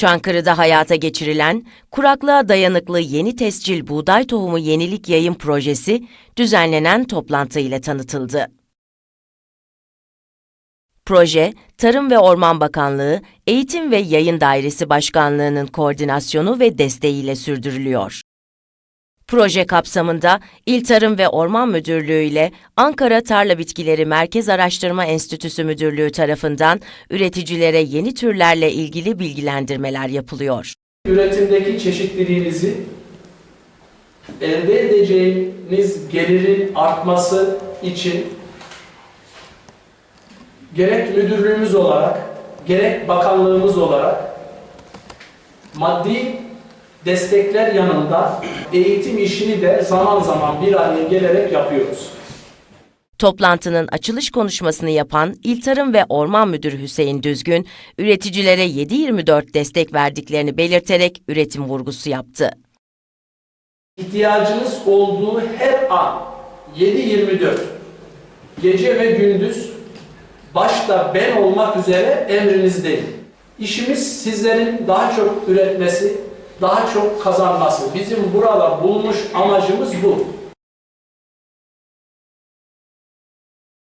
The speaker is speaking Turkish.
Çankırı'da hayata geçirilen kuraklığa dayanıklı yeni tescil buğday tohumu yenilik yayın projesi düzenlenen toplantı ile tanıtıldı. Proje, Tarım ve Orman Bakanlığı, Eğitim ve Yayın Dairesi Başkanlığı'nın koordinasyonu ve desteğiyle sürdürülüyor. Proje kapsamında İl Tarım ve Orman Müdürlüğü ile Ankara Tarla Bitkileri Merkez Araştırma Enstitüsü Müdürlüğü tarafından üreticilere yeni türlerle ilgili bilgilendirmeler yapılıyor. üretimdeki çeşitliliğinizi elde edeceğiniz gelirin artması için gerek müdürlüğümüz olarak gerek bakanlığımız olarak maddi destekler yanında eğitim işini de zaman zaman bir araya gelerek yapıyoruz. Toplantının açılış konuşmasını yapan İl Tarım ve Orman Müdürü Hüseyin Düzgün, üreticilere 7-24 destek verdiklerini belirterek üretim vurgusu yaptı. İhtiyacınız olduğu her an 7-24 gece ve gündüz başta ben olmak üzere emrinizdeyim. İşimiz sizlerin daha çok üretmesi, daha çok kazanması. Bizim burada bulmuş amacımız bu.